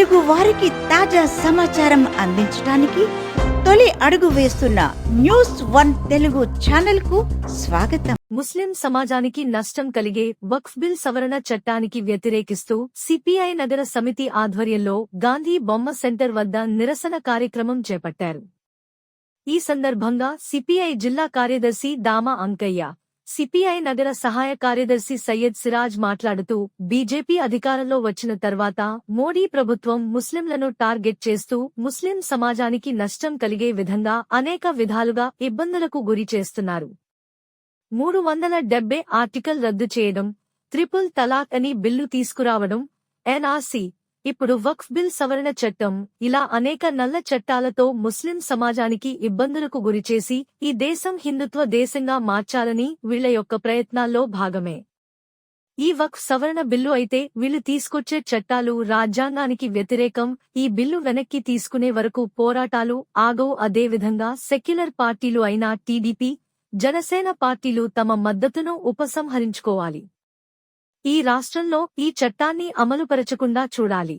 తెలుగు వారికి తాజా సమాచారం అందించడానికి తొలి అడుగు వేస్తున్న న్యూస్ వన్ తెలుగు ఛానల్కు స్వాగతం. ముస్లిం సమాజానికి నష్టం కలిగే వక్ఫ్ బిల్ సవరణ చట్టానికి వ్యతిరేకిస్తూ సిపిఐ నగర సమితి ఆధ్వర్యంలో గాంధీ బొమ్మ సెంటర్ వద్ద నిరసన కార్యక్రమం చేపట్టారు. ఈ సందర్భంగా సిపిఐ జిల్లా కార్యదర్శి దామ అంకయ్య సిపిఐ నగర సహాయ కార్యదర్శి సయ్యద్ సిరాజ్ మాట్లాడుతూ బీజేపీ అధికారంలో వచ్చిన తర్వాత మోడీ ప్రభుత్వం ముస్లింలను టార్గెట్ చేస్తూ ముస్లిం సమాజానికి నష్టం కలిగే విధంగా అనేక విధాలుగా ఇబ్బందులకు గురి చేస్తున్నారు. మూడు వందల డెబ్బై ఆర్టికల్ రద్దు చేయడం త్రిపుల్ తలాక్ అని బిల్లు తీసుకురావడం ఎన్ఆర్సీ ఇప్పుడు వక్ఫ్ బిల్ సవరణ చట్టం ఇలా అనేక నల్ల చట్టాలతో ముస్లిం సమాజానికి ఇబ్బందులకు గురిచేసి ఈ దేశం హిందుత్వ దేశంగా మార్చాలని వీళ్ళ యొక్క ప్రయత్నాల్లో భాగమే. ఈ వక్ఫ్ సవరణ బిల్లు అయితే వీళ్ళు తీసుకొచ్చే చట్టాలు రాజ్యాంగానికి వ్యతిరేకం ఈ బిల్లు వెనక్కి తీసుకునే వరకు పోరాటాలు ఆగవు. అదేవిధంగా సెక్యులర్ పార్టీలు అయిన టీడీపీ జనసేన పార్టీలు తమ మద్దతును ఉపసంహరించుకోవాలి. ఈ రాష్ట్రంలో ఈ చట్టాన్ని అమలుపరచకుండా చూడాలి.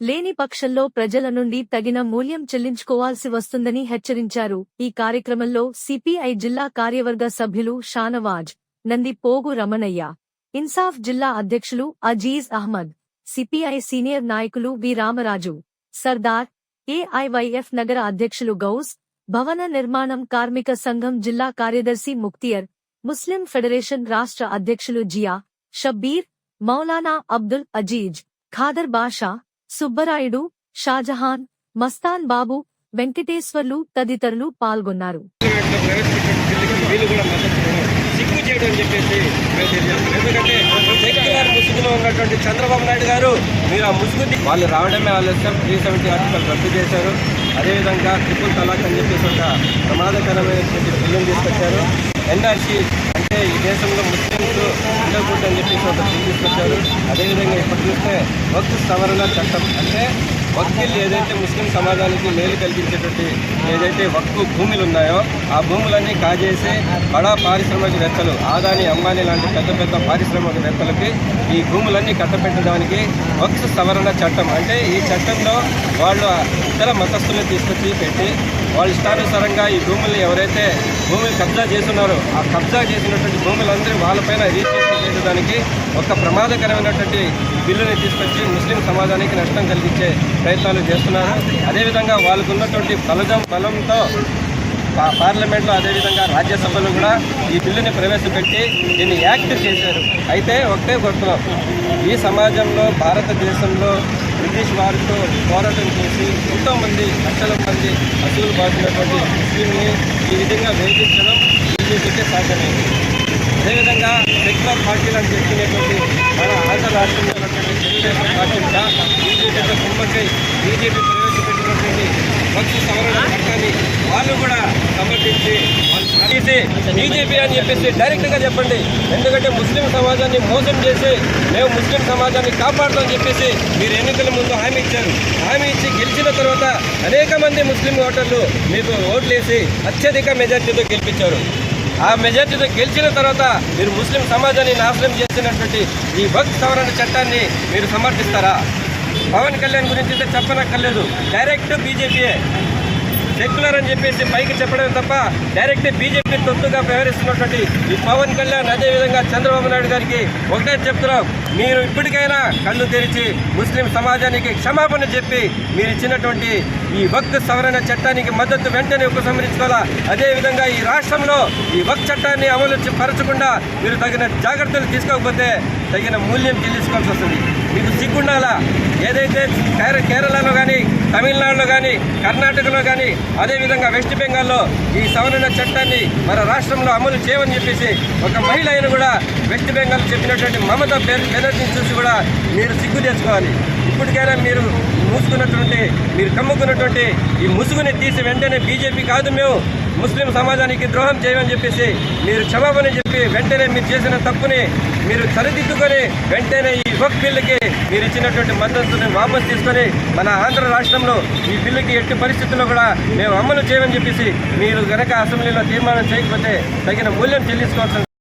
లేని పక్షంలో ప్రజల నుండి తగిన మూల్యం చెల్లించుకోవాల్సి వస్తుందని హెచ్చరించారు. ఈ కార్యక్రమంలో సిపిఐ జిల్లా కార్యవర్గ సభ్యులు షానవాజ్ నంది పోగు రమణయ్య ఇన్సాఫ్ జిల్లా అధ్యక్షులు అజీజ్ అహ్మద్ సిపిఐ సీనియర్ నాయకులు వి రామరాజు సర్దార్ ఏఐవైఎఫ్ నగర అధ్యక్షులు గౌస్ భవన నిర్మాణం కార్మిక సంఘం జిల్లా కార్యదర్శి ముక్తియర్ ముస్లిం ఫెడరేషన్ రాష్ట్ర అధ్యక్షులు జియా షబ్బీర్ మౌలానా అబ్దుల్ అజీజ్ ఖాదర్ బాషా సుబ్బరాయుడు షాజహాన్ మస్తాన్ బాబు వెంకటేశ్వర్లు తదితరులు పాల్గొన్నారు. చంద్రబాబు నాయుడు గారు మీరు ఆ ముసుగు వాళ్ళు రావడమే ఆలస్యం. త్రీ సెవెంటీ ఆర్టికల్ రద్దు చేశారు. అదేవిధంగా ట్రిపుల్ తలాక్ అని చెప్పేసి ఒక ప్రమాదకరమైనటువంటి బిల్లును తీసుకొచ్చారు. ఎన్ఆర్సీ అంటే ఈ దేశంలో ముస్లింస్ ఉండకూడదు అని చెప్పేసి ఒక బిల్లు తీసుకొచ్చారు. అదేవిధంగా ఇప్పుడు చూస్తే వక్త్ సవరణ చట్టం అంటే వక్తిల్ ఏదైతే ముస్లిం సమాజానికి మేలు కలిగించేటువంటి ఏదైతే వక్కు భూములు ఉన్నాయో ఆ భూములన్నీ కాజేసి బడా పారిశ్రామికవేత్తలు ఆదాని అంబానీ లాంటి పెద్ద పెద్ద పారిశ్రామికవేత్తలకి ఈ భూములన్నీ కట్టపెట్టడానికి వక్స్ సవరణ చట్టం. అంటే ఈ చట్టంలో వాళ్ళు ఇతర మతస్థులను తీసుకొచ్చి పెట్టి వాళ్ళ ఇష్టానుసారంగా ఈ భూముల్ని ఎవరైతే భూమిని కబ్జా చేస్తున్నారో ఆ కబ్జా చేసినటువంటి భూములందరూ వాళ్ళపైన రీచేషన్ చేయడానికి ఒక ప్రమాదకరమైనటువంటి బిల్లుని తీసుకొచ్చి ముస్లిం సమాజానికి నష్టం కలిగించే ప్రయత్నాలు చేస్తున్నారు? అదేవిధంగా వాళ్ళకు ఉన్నటువంటి బలజం బలంతో పా- పార్లమెంట్లో అదేవిధంగా రాజ్యసభలో కూడా ఈ బిల్లుని ప్రవేశపెట్టి దీన్ని యాక్ట్ చేశారు. అయితే ఒకటే కొడుతున్నాం ఈ సమాజంలో భారతదేశంలో బ్రిటిష్ వారితో పోరాటం చేసి ఎంతోమంది లక్షల మంది అసూలు బాధినటువంటి ముస్లింని ఈ విధంగా వేధించడం బీజేపీకే సాధ్యమైంది. అదేవిధంగా సెక్యులర్ పార్టీలు అని చెప్పుకునేటువంటి మన ఆంధ్ర రాష్ట్రంలో తెలుగుదేశం పార్టీ కూడా బీజేపీతో బీజేపీ ప్రవేశపెట్టినటువంటి మంచి సవరణ చట్టాన్ని వాళ్ళు కూడా సమర్థించి బీజేపీ అని చెప్పేసి డైరెక్ట్గా చెప్పండి. ఎందుకంటే ముస్లిం సమాజాన్ని మోసం చేసి మేము ముస్లిం సమాజాన్ని కాపాడుతామని చెప్పేసి మీరు ఎన్నికల ముందు హామీ ఇచ్చారు. హామీ ఇచ్చి గెలిచిన తర్వాత అనేక మంది ముస్లిం ఓటర్లు మీకు ఓట్లేసి అత్యధిక మెజార్టీతో గెలిపించారు. ఆ మెజార్టీతో గెలిచిన తర్వాత మీరు ముస్లిం సమాజాన్ని నాశనం చేసినటువంటి ఈ భక్తి సవరణ చట్టాన్ని మీరు సమర్థిస్తారా? పవన్ కళ్యాణ్ గురించి అయితే చెప్పనక్కర్లేదు. డైరెక్ట్ బీజేపీయే. సెక్యులర్ అని చెప్పేసి పైకి చెప్పడం తప్ప డైరెక్ట్ బీజేపీ తొత్తుగా వ్యవహరిస్తున్నటువంటి ఈ పవన్ కళ్యాణ్ అదేవిధంగా చంద్రబాబు నాయుడు గారికి ఒకటే చెప్తున్నాం. మీరు ఇప్పటికైనా కళ్ళు తెరిచి ముస్లిం సమాజానికి క్షమాపణ చెప్పి మీరు ఇచ్చినటువంటి ఈ వక్త్ సవరణ చట్టానికి మద్దతు వెంటనే ఉపసంహరించుకోవాలా? అదేవిధంగా ఈ రాష్ట్రంలో ఈ వక్ చట్టాన్ని అమలు పరచకుండా మీరు తగిన జాగ్రత్తలు తీసుకోకపోతే తగిన మూల్యం చెల్లించుకోవాల్సి వస్తుంది. మీకు సిగ్గుండాలా? ఏదైతే కేర- కేరళలో కానీ తమిళనాడులో కానీ కర్ణాటకలో కానీ అదేవిధంగా వెస్ట్ బెంగాల్లో ఈ సవరణ చట్టాన్ని మన రాష్ట్రంలో అమలు చేయమని చెప్పేసి ఒక మహిళ అయిన కూడా వెస్ట్ బెంగాల్ చెప్పినటువంటి మమత బె- బెనర్జీని చూసి కూడా మీరు సిగ్గు తెచ్చుకోవాలి ఇప్పటికైనా మీరు మూసుకున్నటువంటి మీరు కమ్ముకున్నటువంటి ఈ ముసుగుని తీసి వెంటనే బీజేపీ కాదు మేము ముస్లిం సమాజానికి ద్రోహం చేయమని చెప్పేసి మీరు క్షమాపణ చెప్పి వెంటనే మీరు చేసిన తప్పుని మీరు సరిదిద్దుకొని వెంటనే ఈ వక్ బిల్లుకి మీరు ఇచ్చినటువంటి మద్దతుని వాపసు తీసుకొని మన ఆంధ్ర రాష్ట్రంలో ఈ బిల్లుకి ఎట్టి పరిస్థితుల్లో కూడా మేము అమలు చేయమని చెప్పేసి మీరు గనక అసెంబ్లీలో తీర్మానం చేయకపోతే తగిన మూల్యం చెల్లించుకోవాల్సిన